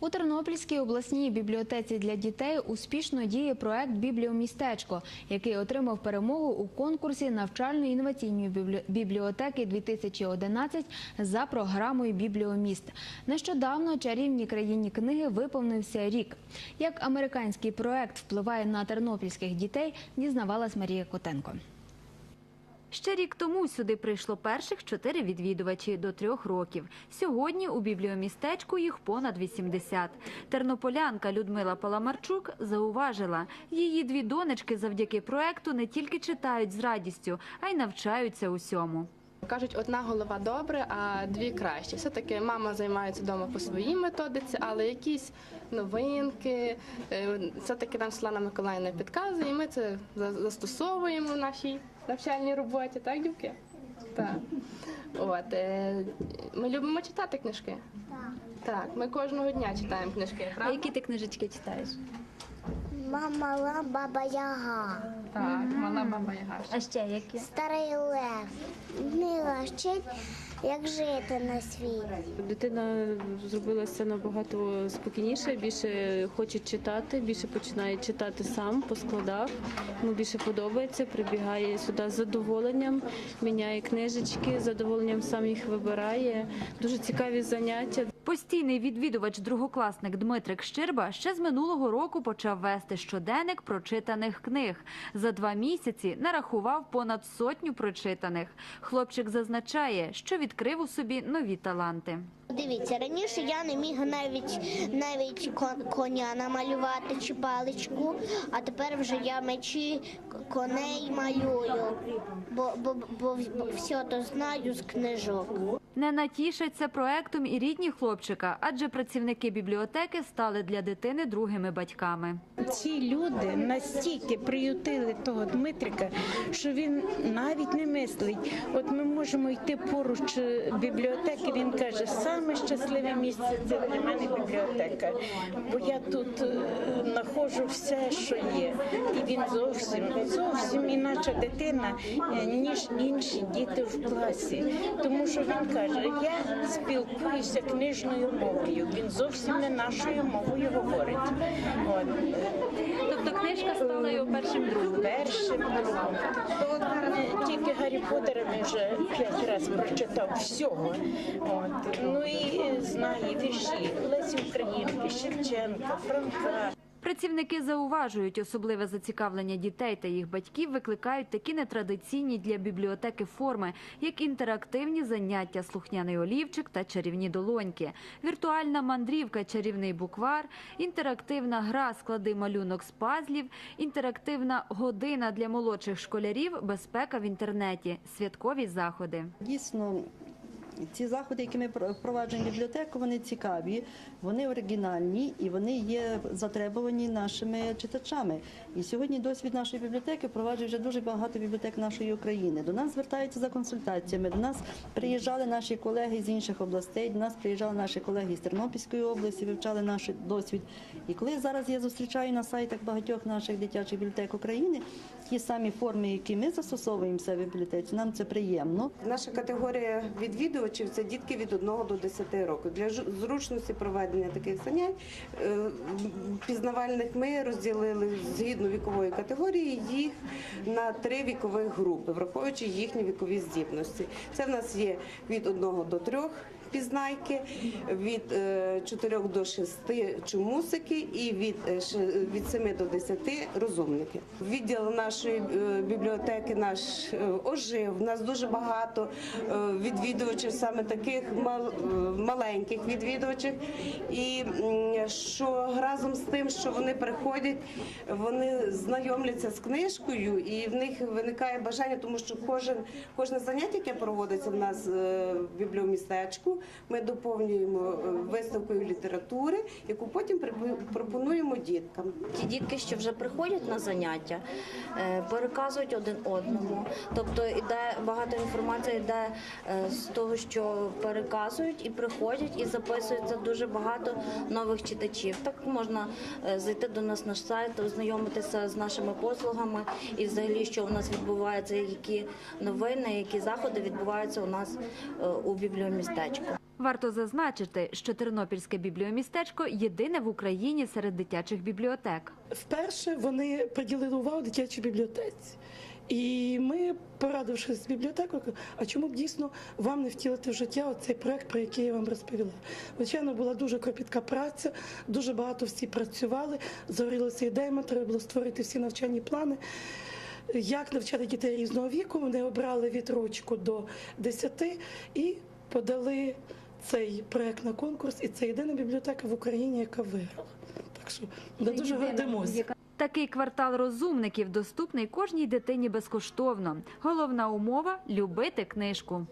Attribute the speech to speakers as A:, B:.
A: У Тернопільській обласній бібліотеці для дітей успішно діє проект Бібліомістечко, який отримав перемогу у конкурсі навчально-інноваційної біблі- бібліотеки 2011 за програмою Бібліоміст. Нещодавно чарівній країні книги виповнився рік. Як американський проект впливає на тернопільських дітей, дізнавалась Марія Котенко.
B: Ще рік тому сюди прийшло перших чотири відвідувачі до трьох років. Сьогодні у бібліомістечку їх понад 80. Тернополянка Людмила Паламарчук зауважила, її дві донечки завдяки проекту не тільки читають з радістю, а й навчаються усьому.
C: Кажуть, одна голова добре, а дві краще. Все-таки мама займається вдома по своїй методиці, але якісь новинки, е, все-таки нам Світлана Миколаївна підказує, і ми це застосовуємо в нашій навчальній роботі, так, дівки? Так. От, е, ми любимо читати книжки. Так. Так, ми кожного дня читаємо книжки. Правда?
B: ти книжечки читаєш?
D: Мама ла баба Яга,
C: Так, мала баба Яга.
B: А ще які?
D: старий лев. Книга вчить, як жити на світі.
E: Дитина зробилася набагато спокійніше, більше хоче читати, більше починає читати сам по складах. Йому більше подобається, прибігає сюди з задоволенням, міняє книжечки, з задоволенням сам їх вибирає. Дуже цікаві заняття.
B: Постійний відвідувач другокласник Дмитрик Щирба ще з минулого року почав вести щоденник прочитаних книг. За два місяці нарахував понад сотню прочитаних. Хлопчик зазначає, що відкрив у собі нові таланти.
D: Дивіться, раніше я не міг навіть навіть кон- коня намалювати чи паличку, а тепер вже я мечі коней малюю, бо, бо, бо, бо все то знаю з книжок.
B: Не натішаться проектом і рідні хлопчика, адже працівники бібліотеки стали для дитини другими батьками.
F: Ці люди настільки приютили того Дмитрика, що він навіть не мислить. От ми можемо йти поруч е, бібліотеки. Він каже, саме щасливе місце це для мене бібліотека, бо я тут е, знаходжу все, що є. І він зовсім зовсім інакша дитина, е, ніж інші діти в класі. Тому що він каже, я спілкуюся книжною мовою. Він зовсім не нашою мовою говорить. От.
B: Тобто книжка стала його першим другом.
F: Першим другом. Е, Тільки Гаррі Поттера він вже п'ять разів прочитав всього. От. Ну і е, знає вірші Лесі Українки, Шевченка, Франка.
B: Працівники зауважують, особливе зацікавлення дітей та їх батьків викликають такі нетрадиційні для бібліотеки форми, як інтерактивні заняття, слухняний олівчик та чарівні долоньки, віртуальна мандрівка, чарівний буквар, інтерактивна гра склади малюнок з пазлів, інтерактивна година для молодших школярів, безпека в інтернеті, святкові заходи.
G: Дійсно, ці заходи, які ми впроваджуємо в бібліотеку, вони цікаві, вони оригінальні і вони є затребувані нашими читачами. І сьогодні досвід нашої бібліотеки впроваджує вже дуже багато бібліотек нашої України. До нас звертаються за консультаціями. До нас приїжджали наші колеги з інших областей. До нас приїжджали наші колеги з Тернопільської області, вивчали наш досвід. І коли зараз я зустрічаю на сайтах багатьох наших дитячих бібліотек України ті самі форми, які ми застосовуємо в бібліотеці, нам це приємно.
H: Наша категорія відвідувачів це дітки від 1 до 10 років. Для зручності проведення таких занять е, пізнавальних ми розділили згідно вікової категорії їх на три вікових групи, враховуючи їхні вікові здібності. Це в нас є від 1 до 3 пізнайки, від 4 до 6 чомусики і від, е, від 7 до 10 розумники. Відділ нашої е, бібліотеки наш е, ожив. Нас дуже багато е, відвідувачів, саме таких мал- е, маленьких відвідувачів. І що разом з тим, що вони приходять, вони знайомляться з книжкою, і в них виникає бажання, тому що кожен кожне заняття, яке проводиться в нас е, в бібліомістечку, ми доповнюємо е, виставкою літератури, яку потім пропонуємо діткам.
I: Ті дітки, що вже приходять на заняття, е, переказують один одному. Тобто іде багато інформації йде е, з того, що переказують і приходять, і записується дуже багато нових читачів. Так можна зайти до нас на сайт, ознайомитися з нашими послугами і взагалі, що у нас відбувається, які новини, які заходи відбуваються у нас у бібліомістечку.
B: Варто зазначити, що Тернопільське бібліомістечко єдине в Україні серед дитячих бібліотек.
J: Вперше вони приділили увагу дитячій бібліотеці. І ми, порадившись з бібліотекою, а чому б дійсно вам не втілити в життя цей проект, про який я вам розповіла? Звичайно, була дуже кропітка праця, дуже багато всі працювали, загорілися ідеями, треба було створити всі навчальні плани. Як навчати дітей різного віку, вони обрали від рочку до 10 і подали цей проект на конкурс. І це єдина бібліотека в Україні, яка виграла. Так що ми дуже гордимося.
B: Такий квартал розумників доступний кожній дитині безкоштовно. Головна умова любити книжку.